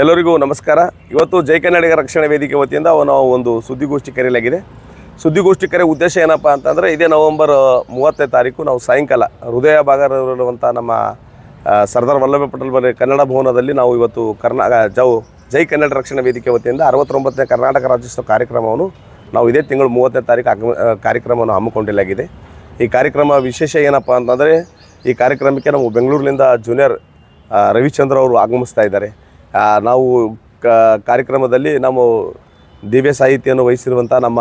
ಎಲ್ಲರಿಗೂ ನಮಸ್ಕಾರ. ಇವತ್ತು ಜೈ ಕನ್ನಡಿಗ ರಕ್ಷಣಾ ವೇದಿಕೆ ವತಿಯಿಂದ ನಾವು ಒಂದು ಸುದ್ದಿಗೋಷ್ಠಿ ಕರೆಯಲಾಗಿದೆ. ಸುದ್ದಿಗೋಷ್ಠಿ ಕರೆ ಉದ್ದೇಶ ಏನಪ್ಪ ಅಂತಂದರೆ, ಇದೇ ನವೆಂಬರ್ ಮೂವತ್ತನೇ ತಾರೀಕು ನಾವು ಸಾಯಂಕಾಲ ಹೃದಯ ಭಾಗದಲ್ಲಿರುವಂಥ ನಮ್ಮ ಸರ್ದಾರ್ ವಲ್ಲಭ ಪಟೇಲ್ ಬರ ಕನ್ನಡ ಭವನದಲ್ಲಿ ನಾವು ಇವತ್ತು ಕರ್ನಾ ಜೌ, ಜೈ ಕನ್ನಡ ರಕ್ಷಣಾ ವೇದಿಕೆ ವತಿಯಿಂದ ಅರವತ್ತೊಂಬತ್ತನೇ ಕರ್ನಾಟಕ ರಾಜ್ಯೋತ್ಸವ ಕಾರ್ಯಕ್ರಮವನ್ನು ನಾವು ಇದೇ ತಿಂಗಳು ಮೂವತ್ತನೇ ತಾರೀಕು ಆಗಮ ಕಾರ್ಯಕ್ರಮವನ್ನು ಹಮ್ಮಿಕೊಂಡಿಲ್ಲಾಗಿದೆ ಈ ಕಾರ್ಯಕ್ರಮ ವಿಶೇಷ ಏನಪ್ಪ ಅಂತಂದರೆ, ಈ ಕಾರ್ಯಕ್ರಮಕ್ಕೆ ನಾವು ಬೆಂಗಳೂರಿನಿಂದ ಜೂನಿಯರ್ ರವಿಚಂದ್ರ ಅವರು ಆಗಮಿಸ್ತಾ ಇದ್ದಾರೆ. ನಾವು ಕಾರ್ಯಕ್ರಮದಲ್ಲಿ ನಾವು ದಿವ್ಯ ಸಾಹಿತ್ಯವನ್ನು ವಹಿಸಿರುವಂಥ ನಮ್ಮ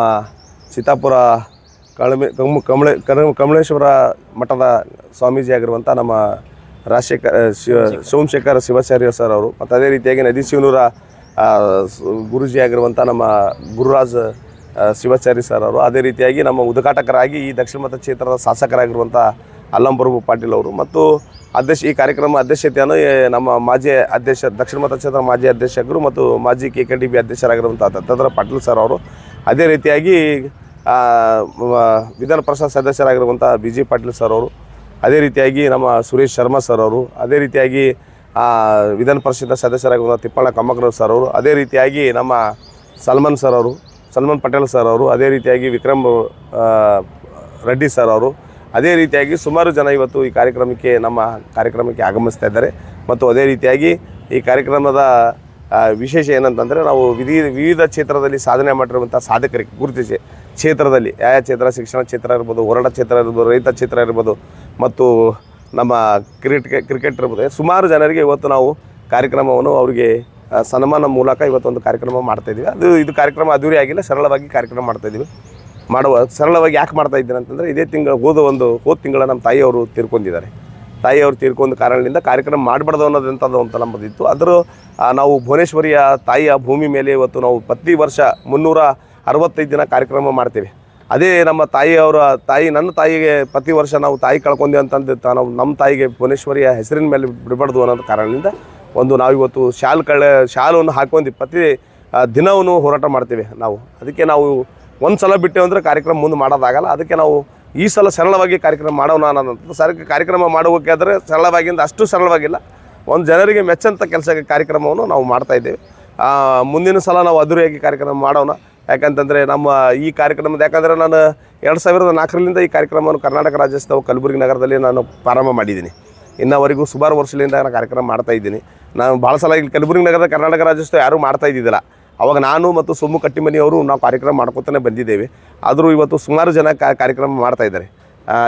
ಸೀತಾಪುರ ಕಳಮೆ, ಕಮ್, ಕಮಳೆ ಕಮಲೇಶ್ವರ ಮಠದ ಸ್ವಾಮೀಜಿ ಆಗಿರುವಂಥ ನಮ್ಮ ರಾಜಶೇಖರ್, ಶಿವ, ಸೋಮಶೇಖರ ಶಿವಾಚಾರ್ಯ ಸರ್ ಅವರು ಮತ್ತು ಅದೇ ರೀತಿಯಾಗಿ ನದಿ ಶಿವನೂರ ಗುರುಜಿ ಆಗಿರುವಂಥ ನಮ್ಮ ಗುರುರಾಜ್ ಶಿವಾಚಾರ್ಯ ಸರ್ ಅವರು ಅದೇ ರೀತಿಯಾಗಿ ನಮ್ಮ ಉದ್ಘಾಟಕರಾಗಿ ಈ ದಕ್ಷಿಣ ಮತ ಕ್ಷೇತ್ರದ ಶಾಸಕರಾಗಿರುವಂಥ ಅಲ್ಲಂಬರಬು ಪಾಟೀಲ್ ಅವರು ಮತ್ತು ಅಧ್ಯಕ್ಷ ಈ ಕಾರ್ಯಕ್ರಮ ಅಧ್ಯಕ್ಷತೆಯನ್ನು ನಮ್ಮ ಮಾಜಿ ಅಧ್ಯಕ್ಷ ದಕ್ಷಿಣ ಮತ ಕ್ಷೇತ್ರ ಮಾಜಿ ಅಧ್ಯಕ್ಷರು ಮತ್ತು ಮಾಜಿ ಕೆ ಕೆ ಡಿ ಬಿ ಅಧ್ಯಕ್ಷರಾಗಿರುವಂಥ ದತ್ತಾತ್ರ ಪಾಟೀಲ್ ಸರ್ ಅವರು. ಅದೇ ರೀತಿಯಾಗಿ ವಿಧಾನ ಪರಿಷತ್ ಸದಸ್ಯರಾಗಿರುವಂಥ ಬಿ ಜಿ ಪಾಟೀಲ್ ಸರ್ ಅವರು. ಅದೇ ರೀತಿಯಾಗಿ ನಮ್ಮ ಸುರೇಶ್ ಶರ್ಮಾ ಸರ್ ಅವರು. ಅದೇ ರೀತಿಯಾಗಿ ವಿಧಾನ ಪರಿಷತ್ ಸದಸ್ಯರಾಗಿರುವಂಥ ತಿಪ್ಪಣ್ಣ ಕಮ್ಮಕ್ರ ಸರ್ ಅವರು. ಅದೇ ರೀತಿಯಾಗಿ ನಮ್ಮ ಸಲ್ಮಾನ್ ಸರ್ ಅವರು, ಸಲ್ಮಾನ್ ಪಟೇಲ್ ಸರ್ ಅವರು. ಅದೇ ರೀತಿಯಾಗಿ ವಿಕ್ರಮ್ ರೆಡ್ಡಿ ಸರ್ ಅವರು. ಅದೇ ರೀತಿಯಾಗಿ ಸುಮಾರು ಜನ ಇವತ್ತು ಈ ಕಾರ್ಯಕ್ರಮಕ್ಕೆ, ನಮ್ಮ ಕಾರ್ಯಕ್ರಮಕ್ಕೆ ಆಗಮಿಸ್ತಾ ಇದ್ದಾರೆ. ಮತ್ತು ಅದೇ ರೀತಿಯಾಗಿ ಈ ಕಾರ್ಯಕ್ರಮದ ವಿಶೇಷ ಏನಂತಂದರೆ ನಾವು ವಿಧಿ, ವಿವಿಧ ಕ್ಷೇತ್ರದಲ್ಲಿ ಸಾಧನೆ ಮಾಡಿರುವಂಥ ಸಾಧಕರಿಗೆ, ಗುರುತಿಸಿ ಕ್ಷೇತ್ರದಲ್ಲಿ ಯಾವ ಕ್ಷೇತ್ರ, ಶಿಕ್ಷಣ ಕ್ಷೇತ್ರ ಇರ್ಬೋದು, ಹೋರಾಟ ಕ್ಷೇತ್ರ ಇರ್ಬೋದು, ರೈತ ಕ್ಷೇತ್ರ ಇರ್ಬೋದು, ಮತ್ತು ನಮ್ಮ ಕ್ರಿಕೆಟ್ ಕ್ರಿಕೆಟ್ ಇರ್ಬೋದು, ಸುಮಾರು ಜನರಿಗೆ ಇವತ್ತು ನಾವು ಕಾರ್ಯಕ್ರಮವನ್ನು ಅವರಿಗೆ ಸನ್ಮಾನ ಮೂಲಕ ಇವತ್ತೊಂದು ಕಾರ್ಯಕ್ರಮ ಮಾಡ್ತಾಯಿದ್ದೀವಿ ಅದು, ಇದು ಕಾರ್ಯಕ್ರಮ ಅದ್ದೂರಿ ಆಗಿಲ್ಲ ಸರಳವಾಗಿ ಕಾರ್ಯಕ್ರಮ ಮಾಡ್ತಾಯಿದ್ದೀವಿ ಮಾಡುವ ಸರಳವಾಗಿ ಯಾಕೆ ಮಾಡ್ತಾ ಇದ್ದೀನಿ ಅಂತಂದರೆ ಇದೇ ತಿಂಗಳು ಹೋದ ಒಂದು ಹೋದ ತಿಂಗಳ ನಮ್ಮ ತಾಯಿಯವರು ತೀರ್ಕೊಂಡಿದ್ದಾರೆ. ತಾಯಿಯವರು ತೀರ್ಕೊಂಡ ಕಾರಣದಿಂದ ಕಾರ್ಯಕ್ರಮ ಮಾಡಬಾರ್ದು ಅನ್ನೋದಂಥದ್ದು ಅಂತ ನಮ್ಮದಿತ್ತು ಅದರ ಆ, ನಾವು ಭುವನೇಶ್ವರಿಯ ತಾಯಿಯ ಭೂಮಿ ಮೇಲೆ ಇವತ್ತು ನಾವು ಪ್ರತಿ ವರ್ಷ ಮುನ್ನೂರ ಅರವತ್ತೈದು ದಿನ ಕಾರ್ಯಕ್ರಮ ಮಾಡ್ತೇವೆ. ಅದೇ ನಮ್ಮ ತಾಯಿಯವರ ತಾಯಿ ನನ್ನ ತಾಯಿಗೆ ಪ್ರತಿ ವರ್ಷ ನಾವು ತಾಯಿ ಕಳ್ಕೊಂಡೆ ಅಂತಂದು ನಾವು ನಮ್ಮ ತಾಯಿಗೆ ಭುವನೇಶ್ವರಿಯ ಹೆಸರಿನ ಮೇಲೆ ಬಿಡಬಾರ್ದು ಅನ್ನೋದು ಕಾರಣದಿಂದ ಒಂದು ನಾವು ಇವತ್ತು ಶಾಲ್ ಕಳೆ ಶಾಲನ್ನು ಹಾಕೊಂಡು ಪ್ರತಿ ದಿನವನ್ನು ಹೋರಾಟ ಮಾಡ್ತೇವೆ ನಾವು. ಅದಕ್ಕೆ ನಾವು ಒಂದು ಸಲ ಬಿಟ್ಟೇವೆ ಅಂದರೆ ಕಾರ್ಯಕ್ರಮ ಮುಂದೆ ಮಾಡೋದಾಗಲ್ಲ. ಅದಕ್ಕೆ ನಾವು ಈ ಸಲ ಸರಳವಾಗಿ ಕಾರ್ಯಕ್ರಮ ಮಾಡೋಣ ಅನ್ನೋದಂಥ ಸರ್ ಕಾರ್ಯಕ್ರಮ ಮಾಡೋಕ್ಕಾದರೆ ಸರಳವಾಗಿಂದ ಅಷ್ಟು ಸರಳವಾಗಿಲ್ಲ. ಒಂದು ಜನರಿಗೆ ಮೆಚ್ಚಂಥ ಕೆಲಸ ಕಾರ್ಯಕ್ರಮವನ್ನು ನಾವು ಮಾಡ್ತಾ ಇದ್ದೇವೆ. ಆ, ಮುಂದಿನ ಸಲ ನಾವು ಅದ್ದೂರಿಯಾಗಿ ಕಾರ್ಯಕ್ರಮ ಮಾಡೋಣ. ಯಾಕಂತಂದರೆ ನಮ್ಮ ಈ ಕಾರ್ಯಕ್ರಮದ ಯಾಕಂದರೆ ನಾನು ಎರಡು ಸಾವಿರದ ನಾಲ್ಕರಿಂದ ಈ ಕಾರ್ಯಕ್ರಮವನ್ನು ಕರ್ನಾಟಕ ರಾಜ್ಯೋತ್ಸವ ಕಲಬುರಗಿ ನಗರದಲ್ಲಿ ನಾನು ಪ್ರಾರಂಭ ಮಾಡಿದ್ದೀನಿ. ಇನ್ನವರೆಗೂ ಸುಮಾರು ವರ್ಷದಿಂದ ನಾನು ಕಾರ್ಯಕ್ರಮ ಮಾಡ್ತಾ ಇದ್ದೀನಿ. ನಾನು ಭಾಳ ಸಲ ಇಲ್ಲಿ ಕಲಬುರಗಿ ನಗರದ ಕರ್ನಾಟಕ ರಾಜ್ಯೋತ್ಸವ ಯಾರೂ ಮಾಡ್ತಾ ಇದ್ದಿದ್ದಿಲ್ಲ. ಅವಾಗ ನಾನು ಮತ್ತು ಸೋಮು ಕಟ್ಟಿಮನಿಯವರು ನಾವು ಕಾರ್ಯಕ್ರಮ ಮಾಡ್ಕೊತಾನೆ ಬಂದಿದ್ದೇವೆ. ಆದರೂ ಇವತ್ತು ಸುಮಾರು ಜನ ಕಾರ್ಯಕ್ರಮ ಮಾಡ್ತಾ ಇದ್ದಾರೆ.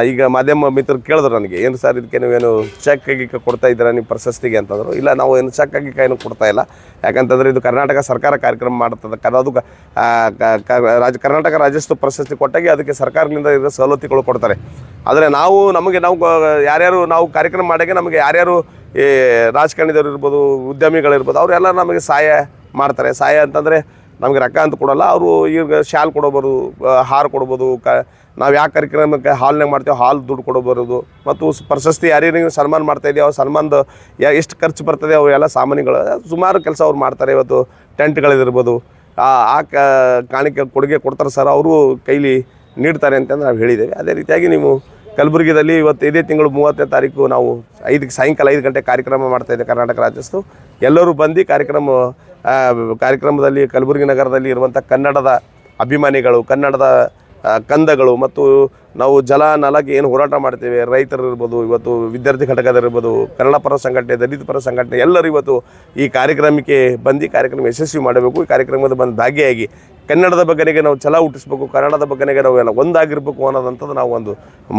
ಈಗ ಮಾಧ್ಯಮ ಮಿತ್ರರು ಕೇಳಿದ್ರು ನನಗೆ, ಏನು ಸರ್ ಇದಕ್ಕೆ ನೀವೇನು ಚೆಕ್ ಆಗಿ ಕೊಡ್ತಾ ಇದ್ದೀರಾ ನೀವು ಪ್ರಶಸ್ತಿಗೆ? ಅಂತಂದರು. ಇಲ್ಲ, ನಾವು ಏನು ಚೆಕ್ ಆಗಿ ಏನು ಕೊಡ್ತಾ ಇಲ್ಲ. ಯಾಕಂತಂದರೆ ಇದು ಕರ್ನಾಟಕ ಸರ್ಕಾರ ಕಾರ್ಯಕ್ರಮ ಮಾಡ್ತದೆ. ಅದು ರಾಜ್ಯ ಕರ್ನಾಟಕ ರಾಜ್ಯೋತ್ಸವ ಪ್ರಶಸ್ತಿ ಕೊಟ್ಟಾಗೆ ಅದಕ್ಕೆ ಸರ್ಕಾರದಿಂದ ಇರೋ ಸವಲತ್ತುಗಳು ಕೊಡ್ತಾರೆ. ಆದರೆ ನಾವು ನಮಗೆ ನಾವು ಯಾರ್ಯಾರು ನಾವು ಕಾರ್ಯಕ್ರಮ ಮಾಡಾಗೆ ನಮಗೆ ಯಾರ್ಯಾರು ಈ ರಾಜಕಾರಣಿದವ್ರು ಇರ್ಬೋದು ಉದ್ಯಮಿಗಳಿರ್ಬೋದು ಅವರೆಲ್ಲ ನಮಗೆ ಸಹಾಯ ಮಾಡ್ತಾರೆ. ಸಹಾಯ ಅಂತಂದರೆ ನಮಗೆ ರೊಕ್ಕ ಅಂತ ಕೊಡೋಲ್ಲ. ಅವರು ಈಗ ಶಾಲ್ ಕೊಡೋಬೋದು ಆ, ಹಾರ ಕೊಡ್ಬೋದು ಕ ನಾವು ಯಾವ ಕಾರ್ಯಕ್ರಮಕ್ಕೆ ಹಾಲ್ನಾಗ ಮಾಡ್ತೇವೆ ಹಾಲ್ ದುಡ್ಡು ಕೊಡೋಬಾರ್ದು. ಮತ್ತು ಪ್ರಶಸ್ತಿ ಯಾರ್ಯಾರಿಗೆ ಸನ್ಮಾನ ಮಾಡ್ತಾ ಇದೆಯೋ ಅವ್ರ ಸನ್ಮಾನದ ಎಷ್ಟು ಖರ್ಚು ಬರ್ತದೆ ಅವೆಲ್ಲ ಸಾಮಾನ್ಯಗಳು ಸುಮಾರು ಕೆಲಸ ಅವ್ರು ಮಾಡ್ತಾರೆ ಇವತ್ತು. ಟೆಂಟ್ಗಳಿದಿರ್ಬೋದು ಆ ಕಾಣಿಕೆ ಕೊಡುಗೆ ಕೊಡ್ತಾರೆ ಸರ್. ಅವರು ಕೈಲಿ ನೀಡ್ತಾರೆ ಅಂತಂದು ನಾವು ಹೇಳಿದ್ದೇವೆ. ಅದೇ ರೀತಿಯಾಗಿ ನೀವು ಕಲಬುರಗಿದಲ್ಲಿ ಇವತ್ತು ಇದೇ ತಿಂಗಳು ಮೂವತ್ತನೇ ತಾರೀಕು ನಾವು ಐದಕ್ಕೆ ಸಾಯಂಕಾಲ ಐದು ಗಂಟೆ ಕಾರ್ಯಕ್ರಮ ಮಾಡ್ತಾ ಇದ್ದೇವೆ ಕರ್ನಾಟಕ ರಾಜ್ಯೋತ್ಸವ ಎಲ್ಲರೂ ಬಂದು ಕಾರ್ಯಕ್ರಮ ಕಾರ್ಯಕ್ರಮದಲ್ಲಿ ಕಲಬುರಗಿ ನಗರದಲ್ಲಿ ಇರುವಂಥ ಕನ್ನಡದ ಅಭಿಮಾನಿಗಳು, ಕನ್ನಡದ ಕಂದಗಳು ಮತ್ತು ನಾವು ಜಲ ನಲಗೆ ಏನು ಹೋರಾಟ ಮಾಡ್ತೇವೆ, ರೈತರು ಇರ್ಬೋದು, ಇವತ್ತು ವಿದ್ಯಾರ್ಥಿ ಘಟಕದಲ್ಲಿರ್ಬೋದು ಕನ್ನಡ ಪರ ಸಂಘಟನೆ, ದಲಿತ ಪರ ಸಂಘಟನೆ ಎಲ್ಲರೂ ಇವತ್ತು ಈ ಕಾರ್ಯಕ್ರಮಕ್ಕೆ ಬಂದು ಕಾರ್ಯಕ್ರಮ ಯಶಸ್ವಿ ಮಾಡಬೇಕು. ಈ ಕಾರ್ಯಕ್ರಮದ ಬಂದು ಭಾಗಿಯಾಗಿ ಕನ್ನಡದ ಬಗ್ಗೆ ನಾವು ಛಲ ಹುಟ್ಟಿಸ್ಬೇಕು, ಕನ್ನಡದ ಬಗ್ಗೆ ನಾವು ಎಲ್ಲ ಒಂದಾಗಿರ್ಬೇಕು ಅನ್ನೋದಂಥದ್ದು ನಾವು ಒಂದು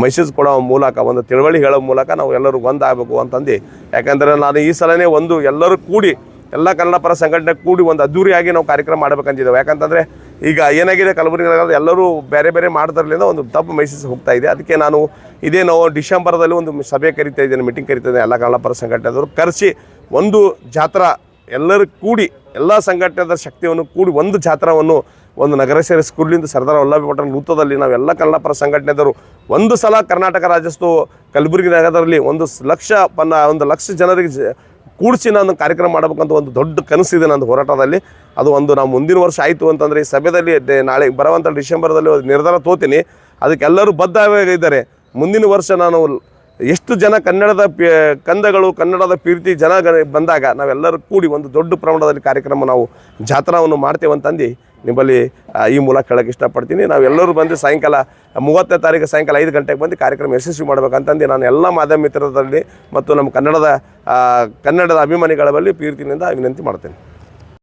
ಮೆಸೇಜ್ ಕೊಡೋ ಮೂಲಕ, ಒಂದು ತಿಳುವಳಿ ಹೇಳೋ ಮೂಲಕ ನಾವು ಎಲ್ಲರೂ ಒಂದಾಗಬೇಕು ಅಂತಂದು. ಯಾಕಂದರೆ ನಾನು ಈ ಸಲನೇ ಒಂದು ಎಲ್ಲರೂ ಕೂಡಿ, ಎಲ್ಲ ಕನ್ನಡ ಪರ ಸಂಘಟನೆ ಕೂಡಿ ಒಂದು ಅದ್ದೂರಿಯಾಗಿ ನಾವು ಕಾರ್ಯಕ್ರಮ ಮಾಡಬೇಕಂತಿದ್ದೇವೆ. ಯಾಕಂತಂದರೆ ಈಗ ಏನಾಗಿದೆ, ಕಲಬುರಗಿ ಎಲ್ಲರೂ ಬೇರೆ ಬೇರೆ ಮಾಡೋದ್ರಲ್ಲಿಂದ ಒಂದು ತಪ್ಪು ಮೆಸೇಜ್ ಹೋಗ್ತಾ ಇದೆ. ಅದಕ್ಕೆ ನಾನು ಇದೇ ನಾವು ಡಿಸೆಂಬರ್ದಲ್ಲಿ ಒಂದು ಸಭೆ ಕರಿತಾ ಇದ್ದೇನೆ ಮೀಟಿಂಗ್ ಕರಿತಾ ಇದ್ದೇನೆ, ಎಲ್ಲ ಕನ್ನಡ ಪರ ಸಂಘಟನೆದವರು ಕರೆಸಿ ಒಂದು ಜಾತ್ರಾ ಎಲ್ಲರೂ ಕೂಡಿ, ಎಲ್ಲ ಸಂಘಟನೆದ ಶಕ್ತಿಯನ್ನು ಕೂಡಿ ಒಂದು ಜಾತ್ರಾವನ್ನು ಒಂದು ನಗರೇಶ್ವರ ಸ್ಕೂಲಿಂದ ಸರ್ದಾರ್ ವಲ್ಲಭಾಯಿ ಪಟೇಲ್ ವೃತ್ತದಲ್ಲಿ ನಾವೆಲ್ಲ ಕನ್ನಡ ಪರ ಸಂಘಟನೆದವರು ಒಂದು ಸಲ ಕರ್ನಾಟಕ ರಾಜ್ಯಸ್ತು ಕಲಬುರಗಿ ನಗರದಲ್ಲಿ ಒಂದು ಲಕ್ಷ ಪನ್ನ, ಒಂದು ಲಕ್ಷ ಜನರಿಗೆ ಕೂಡಿಸಿ ನಾನು ಕಾರ್ಯಕ್ರಮ ಮಾಡಬೇಕಂತ ಒಂದು ದೊಡ್ಡ ಕನಸಿದೆ ನಂದು ಹೋರಾಟದಲ್ಲಿ. ಅದು ಒಂದು ನಾವು ಮುಂದಿನ ವರ್ಷ ಆಯಿತು ಅಂತಂದರೆ ಈ ಸಭೆಯಲ್ಲಿ ನಾಳೆ ಬರುವಂಥ ಡಿಸೆಂಬರ್ದಲ್ಲಿ ನಿರ್ಧಾರ ತೋತೀನಿ. ಅದಕ್ಕೆಲ್ಲರೂ ಬದ್ಧ ಇದ್ದಾರೆ. ಮುಂದಿನ ವರ್ಷ ನಾನು ಎಷ್ಟು ಜನ ಕನ್ನಡದ ಕಂದಗಳು, ಕನ್ನಡದ ಪ್ರೀತಿ ಜನ ಬಂದಾಗ ನಾವೆಲ್ಲರೂ ಕೂಡಿ ಒಂದು ದೊಡ್ಡ ಪ್ರಮಾಣದಲ್ಲಿ ಕಾರ್ಯಕ್ರಮ ನಾವು ಜಾತ್ರಾವನ್ನು ಮಾಡ್ತೇವೆ ಅಂತಂದು ನಿಮ್ಮಲ್ಲಿ ಈ ಮೂಲಕ ಹೇಳಕ್ಕೆ ಇಷ್ಟಪಡ್ತೀನಿ. ನಾವೆಲ್ಲರೂ ಬಂದು ಸಾಯಂಕಾಲ, ಮೂವತ್ತನೇ ತಾರೀಕು ಸಾಯಂಕಾಲ ಐದು ಗಂಟೆಗೆ ಬಂದು ಕಾರ್ಯಕ್ರಮ ಯಶಸ್ವಿ ಮಾಡಬೇಕಂತಂದು ನಾನು ಎಲ್ಲ ಮಾಧ್ಯಮ ಮಿತ್ರರಲ್ಲಿ ಮತ್ತು ನಮ್ಮ ಕನ್ನಡದ ಕನ್ನಡದ ಅಭಿಮಾನಿಗಳ ಬಳಿ ಪ್ರೀತಿನಿಂದ ವಿನಂತಿ ಮಾಡ್ತೇನೆ.